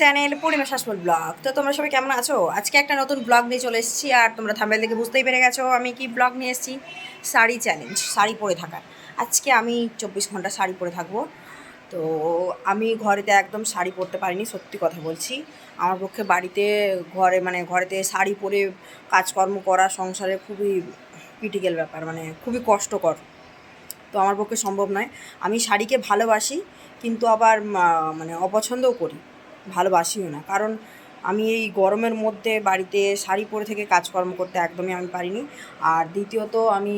Channel পূর্ণিমা Sasmal blog. তো তোমরা সবাই কেমন আছো? আজকে একটা নতুন ব্লগ নিয়ে চলে এসেছি আর তোমরা থাম্বেল দেখে বুঝতেই পেরে গেছো আমি কি ব্লগ নিয়ে এসেছি। শাড়ি চ্যালেঞ্জ শাড়ি পরে থাকার। আজকে আমি চব্বিশ ঘণ্টা শাড়ি পরে থাকব। তো আমি ঘরেতে একদম শাড়ি পরতে পারিনি, সত্যি কথা বলছি। আমার পক্ষে বাড়িতে ঘরে মানে ঘরেতে শাড়ি পরে কাজকর্ম করা সংসারে খুবই ক্রিটিক্যাল ব্যাপার মানে খুবই কষ্টকর। তো আমার পক্ষে সম্ভব নয়। আমি শাড়িকে ভালোবাসি, কিন্তু আবার মানে অপছন্দও করি। ভালোবাসিও না। কারণ আমি এই গরমের মধ্যে বাড়িতে শাড়ি পরে থেকে কাজকর্ম করতে একদমই আমি পারিনি। আর দ্বিতীয়ত আমি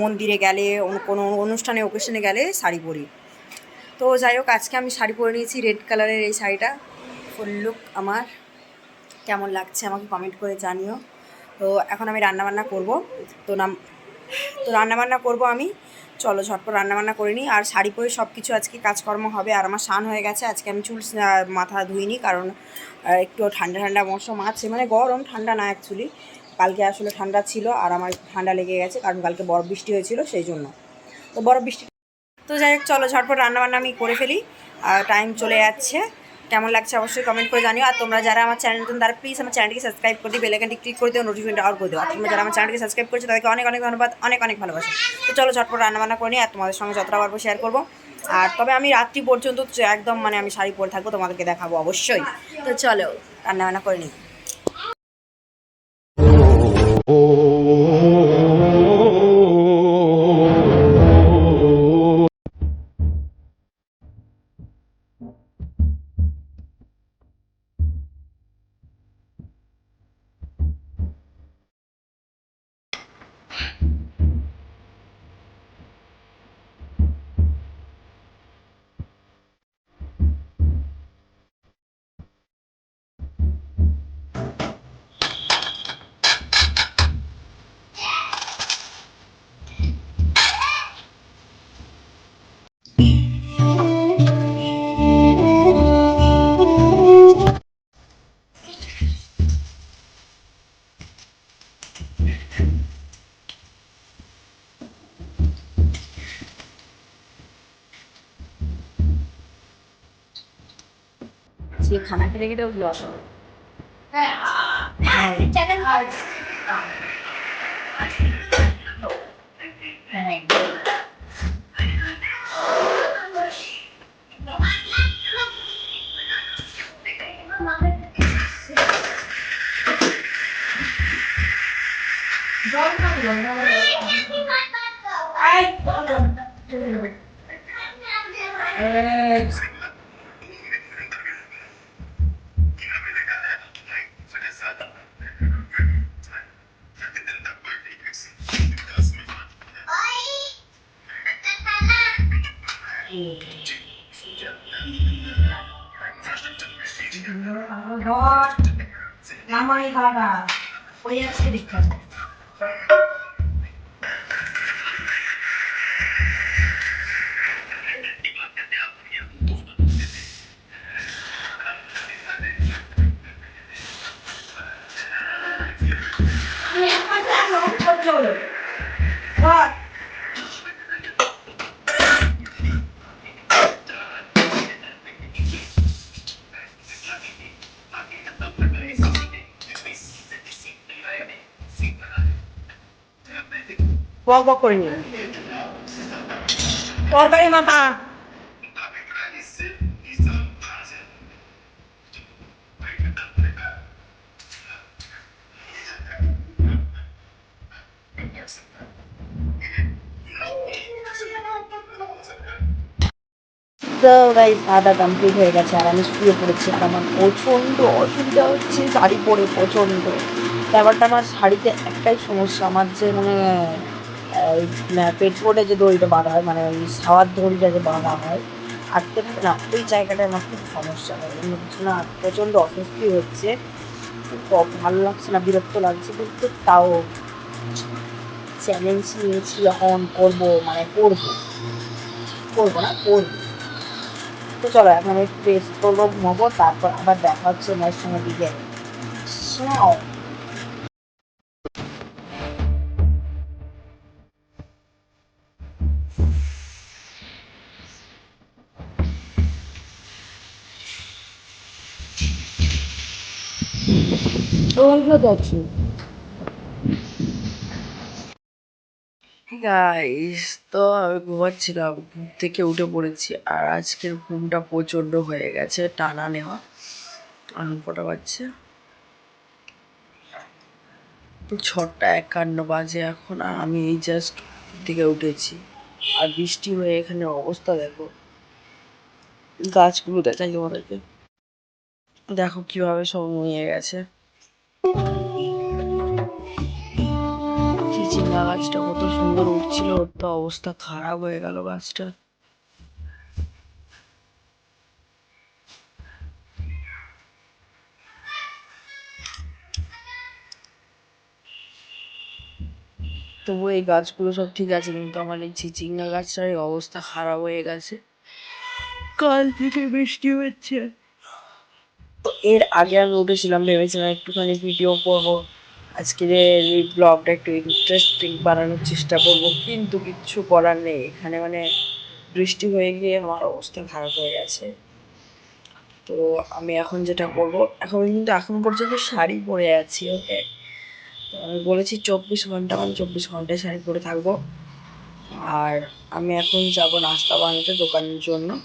মন্দিরে গেলে কোনো অনুষ্ঠানে ওকেশনে গেলে শাড়ি পরি। তো যাই হোক, আজকে আমি শাড়ি পরে নিয়েছি রেড কালারের এই শাড়িটা। ফুল লুক আমার। কেমন লাগছে আমাকে কমেন্ট করে জানিও। তো এখন আমি রান্নাবান্না করব। তো নাম, তো রান্নাবান্না করব আমি। চলো ঝটপট রান্নাবান্না করে নিই। আর শাড়ি পরে সব কিছু আজকে কাজকর্ম হবে। আর আমার স্নান হয়ে গেছে। আজকে আমি চুল মাথা ধুইনি, কারণ একটু ঠান্ডা ঠান্ডা মৌসুম আছে। মানে গরম, ঠান্ডা না অ্যাকচুয়ালি কালকে আসলে ঠান্ডা ছিল, আর আমার ঠান্ডা লেগে গেছে, কারণ কালকে বরফ বৃষ্টি হয়েছিল, সেই জন্য। তো বরফ বৃষ্টি তো যাই হোক, চলো ঝটপট রান্নাবান্না আমি করে ফেলি। আর টাইম চলে যাচ্ছে। কেমন লাগছে অবশ্যই কমেন্ট করে জানিও আর তোমরা যারা আমার চ্যানেল নতুন তারা প্লিজ আমার চ্যানেলটিকে সাবস্ক্রাইব করে দিও বেলাইকানটি ক্লিক করে দিও নোটিফিকেশন অন করে দিও আর তোমরা যারা আমার চ্যানেলকে সাবস্ক্রাইব করেছ তাদেরকে অনেক অনেক ধন্যবাদ অনেক অনেক ভালোবাসা তো চলো ঝটপট রান্নাবান্না করে নিই আর তোমাদের সঙ্গে যতটা পারব শেয়ার করব আর তবে আমি রাত্রি পর্যন্ত একদম মানে আমি শাড়ি পরে থাকব তোমাদেরকে দেখাবো অবশ্যই তো চলো রান্নাবান্না করে নিই যে খানা খেতে খেতে উঠল আসলে নামাই খাওয়া ওই আজকে দেখতে বক বক করে নিন তরকারি মাখা। তো গাই সাদা কমপ্লিট হয়ে গেছে আর আমি শুয়ে পড়েছি। আমার প্রচণ্ড অসুবিধা হচ্ছে, শাড়ি পরে প্রচণ্ড। ব্যাপারটা আমার শাড়িতে একটাই সমস্যা, আমার যে মানে এই, আহ, পেটপোটে যে দড়িটা বাঁধা হয় মানে ওই সাওয়ার দড়িটা যে বাঁধা হয় আটকে থাকে না ওই জায়গাটায় আমার খুব সমস্যা হয়। অন্য কিছু না প্রচণ্ড অস্বস্তি হচ্ছে খুব ভালো লাগছে না বিরক্ত লাগছে কিন্তু তাও চ্যালেঞ্জ নিয়েছি যখন করব মানে করব। করব না করব। তো চলো এখন একটু রেস্ট করব ঘুমাবো তারপর আবার দেখা হচ্ছে ওনার সঙ্গে বিকেলে। শোনাও যাচ্ছি গাইস তো আমি ঘুমাচ্ছিলাম। ঘুম থেকে উঠে পড়েছি আর আজকের ঘুমটা প্রচণ্ড হয়ে গেছে, টানা নেওয়া। এখন কটা বাজছে? ছটা একান্ন বাজে এখন আর আমি এই জাস্ট থেকে উঠেছি। আর বৃষ্টি হয়ে এখানে অবস্থা দেখো। গাছগুলো দেখাই তোমাদেরকে। দেখো কীভাবে সব নুয়ে গেছে। চিচিঙ্গা গাছটা, কত সুন্দর উঠছিল, ওর তো অবস্থা খারাপ হয়ে গেল গাছটা। তবু এই গাছগুলো সব ঠিক আছে, কিন্তু আমার এই চিচিঙ্গা গাছটার অবস্থা খারাপ হয়ে গেছে। কাল থেকে বৃষ্টি হচ্ছে। এর আগে আমি উঠেছিলাম, ভেবেছিলাম একটুখানি ভিডিও করব। আজকের এই ব্লগটা একটু ইন্টারেস্টিং বানানোর চেষ্টা করব, কিন্তু কিচ্ছু করার নেই। এখানে মানে বৃষ্টি হয়ে গিয়ে আমার অবস্থা খারাপ হয়ে গেছে। তো আমি এখন যেটা করব, এখন কিন্তু এখন পর্যন্ত শাড়ি পরে আছি ওকে আমি বলেছি চব্বিশ ঘণ্টা মানে চব্বিশ ঘন্টায় শাড়ি পরে থাকব। আর আমি এখন যাব নাস্তা বানাতে দোকানের জন্য।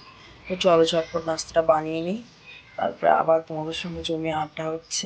তো চলো চটপট নাস্তাটা বানিয়ে নিই। তারপরে আবার তোমাদের সঙ্গে জমি আড্ডা হচ্ছে।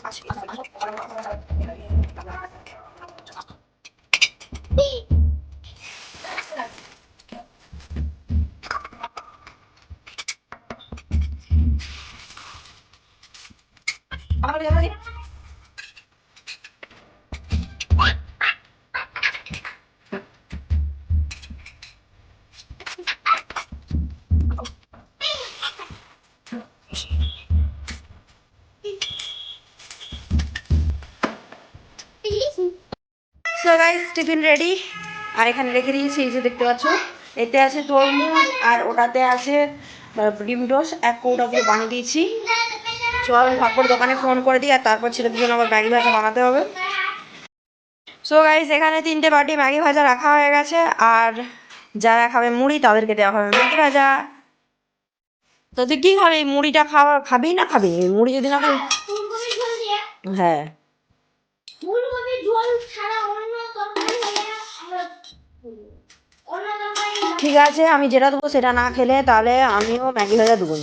গাইস টিফিন রেডি আর এখানে রেখে দিয়েছি এই যে দেখতে পাচ্ছ এতে আছে তরমুজ আর ওটাতে আছে ডিম টোস এক কৌটা পুরো বানিয়ে দিয়েছি। চল ভাগ্যর দোকানে ফোন করে দিই আর তারপর ছেলেদের জন্য আবার ম্যাগি ভাজা বানাতে হবে। সো গাইস এখানে তিনটে বাটি ম্যাগি ভাজা রাখা হয়ে গেছে আর যারা খাবে মুড়ি তাদেরকে দেওয়া হবে ম্যাগি ভাজা। তো তুই কী খাবি? মুড়িটা খাওয়া খাবি না খাবি? মুড়ি যদি না খাবি হ্যাঁ ফুলকপি ঝোল ছাড়া অন্য তরকারি হলে আমরা অন্য তরকারি ঠিক আছে আমি যেটা দেবো সেটা না খেলে তাহলে আমিও ম্যাগি ভাজা দেবো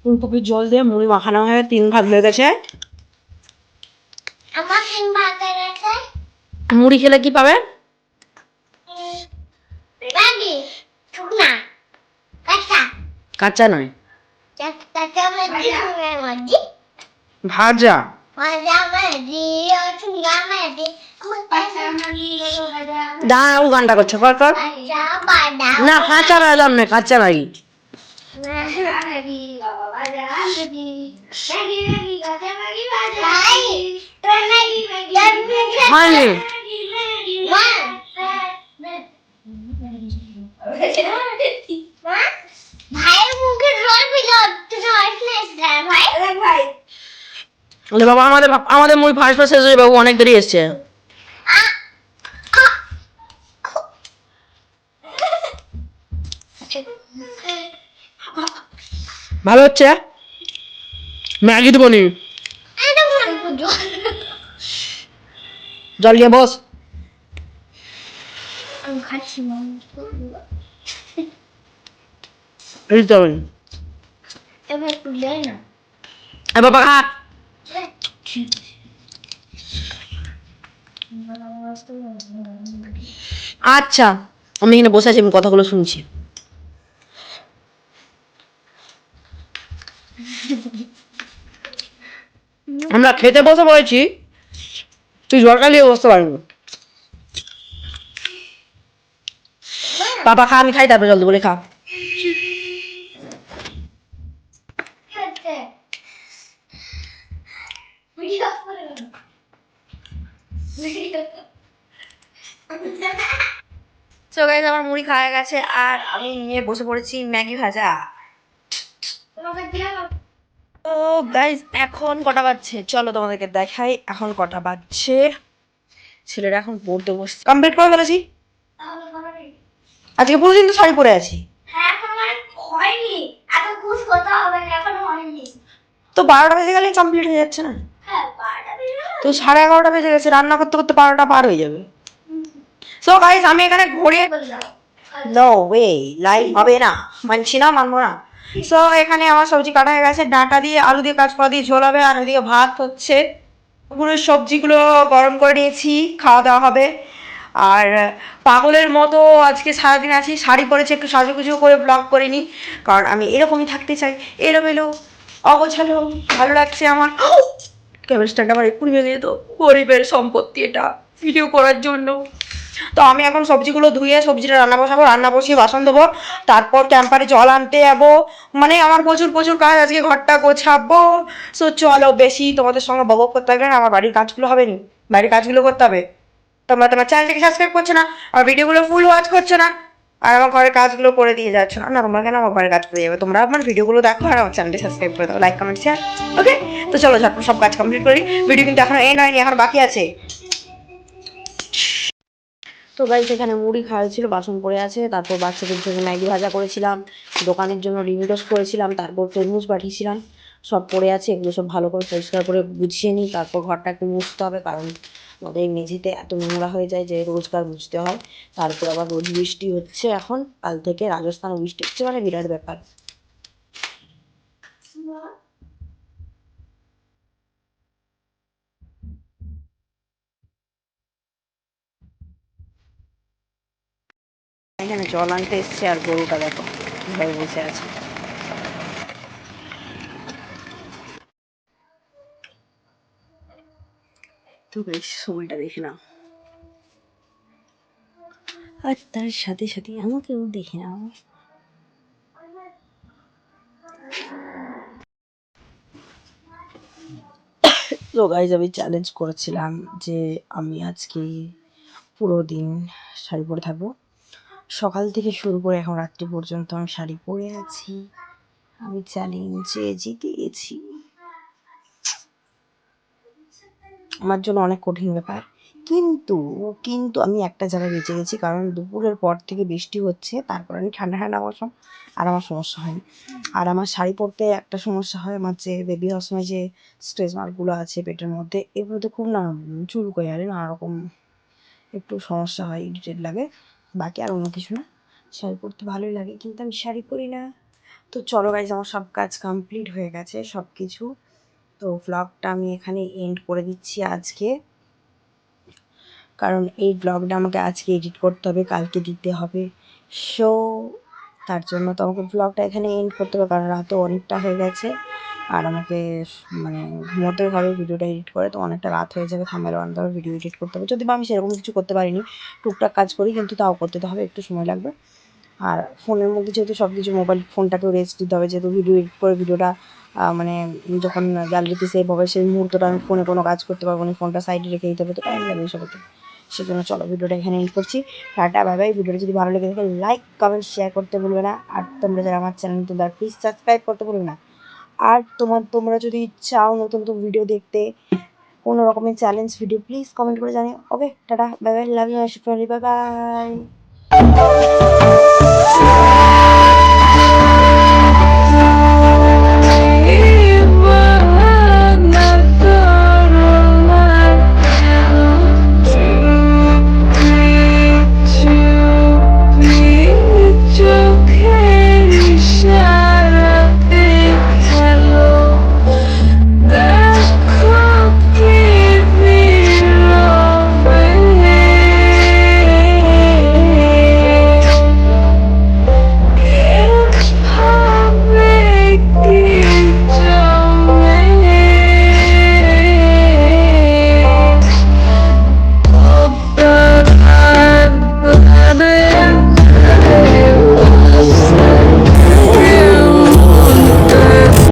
ফুলকপির জল দিয়ে মুড়ি মাখানো হয়ে তিন ভাগ হয়ে গেছে মুড়ি খেলে কি পাবে কাঁচা নয় ভাজা দাঁড়াও গানটা করছ কর কর। না কাঁচা হয়নি। ভাইয়ের মুখে জল পিল ভাই বাবা আমাদের আমাদের মুড়ি ফার্স্ট ফার্স্ট শেষ হয়ে বাবু অনেক দেরি এসছে। ভালো হচ্ছে? ম্যাগি দেবো নি। জল নিয়ে বস। এই তো এবার একটু দেয় না। বাবা খা। আচ্ছা আমি এখানে বসে আছি আমি কথাগুলো শুনছি। আমরা খেতে বসে পড়েছি তুই জলটা নিয়ে বসতে পারবি বাবা খা আমি খাই তারপরে জল দেবো বলে খা হচ্ছে করে গাইজ আমার মুড়ি খাওয়া গেছে আর আমি নিয়ে বসে পড়েছি ম্যাগি ভাজা। ও গাইজ এখন কটা বাজছে? চলো তোমাদেরকে দেখাই এখন কটা বাজছে। ছেলেরা এখন পড়তে বসছে। কমপ্লিট করে ফেলেছি? আজকে পুরো দিন তো শাড়ি পরে আছি। হ্যাঁ তো বারোটা বেজে গেলে কমপ্লিট হয়ে যাচ্ছে না হ্যাঁ বারোটা বেজে গেল। তো সাড়ে এগারোটা বেজে গেছে, রান্না করতে করতে বারোটা পার হয়ে যাবে। সো গাইজ আমি এখানে ঘুরে নো ওয়ে লাইভ হবে না, মানছি না, মানবো না। সো এখানে আমার সবজি কাটা হয়ে গেছে, ডাঁটা দিয়ে, আলু দিয়ে, কাঁচকলা দিয়ে, ঝোল হবে, আর ওদিকে ভাত হচ্ছে। পুরো সবজিগুলো গরম করে নিয়েছি, খাওয়া দাওয়া হবে। আর পাগলের মতো আজকে সারাদিন আছি, শাড়ি পরেছি, একটু সাজুগুজু করে ব্লগ করে নিই কারণ আমি এরকমই থাকতে চাই, এলোমেলো, অগোছালো, ভালো লাগছে আমার। ক্যামেরা স্ট্যান্ড আমার এক্ষুনি ভেঙে যেত। গরিবের সম্পত্তি এটা ভিডিও করার জন্য। তো আমি এখন সবজিগুলো ধুয়ে সবজিটা রান্না বসাবো, রান্না বসিয়ে বাসন দেবো তারপর ক্যাম্পারে জল আনতে যাব। মানে আমার প্রচুর প্রচুর কাজ আজকে ঘরটা গোছাবো। সো চলো বেশি তোমাদের সঙ্গে বক করতে না, আমার বাড়ির কাজগুলো হবে নি। বাড়ির কাজগুলো করতে হবে। তোমরা তোমার চ্যানেলটাকে সাবস্ক্রাইব করছ না, আর ভিডিওগুলো ফুল ওয়াচ করছ না। আর আমার ঘরের কাজগুলো করে দিয়ে যাচ্ছ। না না তোমরা কেন আমার ঘরের কাজ করে যাবে? তোমরা আমার ভিডিওগুলো দেখো আর আমার চ্যানেলটি সাবস্ক্রাইব করে দাও। লাইক কমেন্ট শেয়ার ওকে তো চলো, ঝটপট সব কাজ কমপ্লিট করি। ভিডিও কিন্তু এখন এ নয়নি এখন বাকি আছে। তো গাইস এখানে মুড়ি খাওয়া ছিল, বাসন পড়ে আছে। তারপর বাচ্চাদের জন্য ম্যাগি ভাজা করেছিলাম। দোকানের জন্য রিমিডস করেছিলাম। তারপর তরমুজ পাঠিয়েছিলাম। সব পড়ে আছে, এগুলো সব ভালো করে পরিষ্কার করে গুছিয়ে নিই। তারপর ঘরটা একটু মুছতে হবে, কারণ আমাদের মেঝেতে এত নোংরা হয়ে যায় যে রোজকার মুছতে হয়। তারপর আবার রোজ বৃষ্টি হচ্ছে এখন। কাল থেকে রাজস্থানে বৃষ্টি হচ্ছে মানে বিরাট ব্যাপার। এখানে জল আনতে এসছে আর গরুটা দেখো বসে আছে। তো বেশ সময়টা দেখে নাও। আর তার সাথে সাথে আমাকেও দেখে নাও। তো গাইজ আমি চ্যালেঞ্জ করেছিলাম যে আমি আজকে পুরো দিন শাড়ি পরে থাকব। সকাল থেকে শুরু করে এখন রাত্রি পর্যন্ত আমি শাড়ি পরে আছি। আমি চ্যালেঞ্জে জিতে গেছি। আমার জন্য অনেক কঠিন ব্যাপার। কিন্তু কিন্তু আমি একটা জায়গায় বেঁচে গেছি, কারণ দুপুরের পর থেকে বৃষ্টি হচ্ছে, তারপর আমি ঠান্ডা ঠান্ডা মৌসুম, আর আমার সমস্যা হয়নি। আর আমার শাড়ি পরতে একটা সমস্যা হয়, আমার যে বেবি হওয়ার সময় যে স্ট্রেচ মার্কগুলো আছে পেটের মধ্যে এগুলোতে খুব না চুল আর নানা রকম একটু সমস্যা হয় ইরিটেট লাগে। বাকি আর অন্য কিছু না। শাড়ি পরতে ভালোই লাগে, কিন্তু আমি শাড়ি পরি না। তো চলো গাইজ আমার সব কাজ কমপ্লিট হয়ে গেছে সব কিছু তো ভ্লগটা আমি এখানে এন্ড করে দিচ্ছি আজকে। কারণ এই ব্লগটা আমাকে আজকে এডিট করতে হবে, কালকে দিতে হবে। সো তার জন্য তো আমাকে ব্লগটা এখানে এন্ড করতে হবে, কারণ রাতও অনেকটা হয়ে গেছে। আর আমাকে মানে ঘুমোতে হবে, ভিডিওটা এডিট করে তো অনেকটা রাত হয়ে যাবে, থামেলে অনেকভাবে ভিডিও এডিট করতে হবে। যদি বা আমি সেরকম কিছু করতে পারিনি, টুকটাক কাজ করি, কিন্তু তাও করতে তো হবে, একটু সময় লাগবে। আর ফোনের মধ্যে যেহেতু সব কিছু মোবাইল ফোনটাকেও রেস্ট দিতে হবে, যেহেতু ভিডিও এডিট করে ভিডিওটা মানে যখন গ্যালারিতে সেভ হবে, সেই মুহূর্তটা আমি ফোনে কোনো কাজ করতে পারব না ফোনটা সাইডে রেখে দিতে হবে, তো টাইম লাগবে হতে সেজন্য চলো ভিডিওটা এখানে এন্ড করছি। টাটা বাই বাই ভিডিওটা যদি ভালো লেগে থাকে লাইক কমেন্ট শেয়ার করতে ভুলবে না। আর তোমরা যারা আমার চ্যানেল তারা প্লিজ সাবস্ক্রাইব করতে ভুলবে না। আর তোমার, তোমরা যদি চাও নতুন নতুন ভিডিও দেখতে, কোনো রকমের চ্যালেঞ্জ ভিডিও প্লিজ কমেন্ট করে জানিও। Okay tata bye bye love you bye bye 说。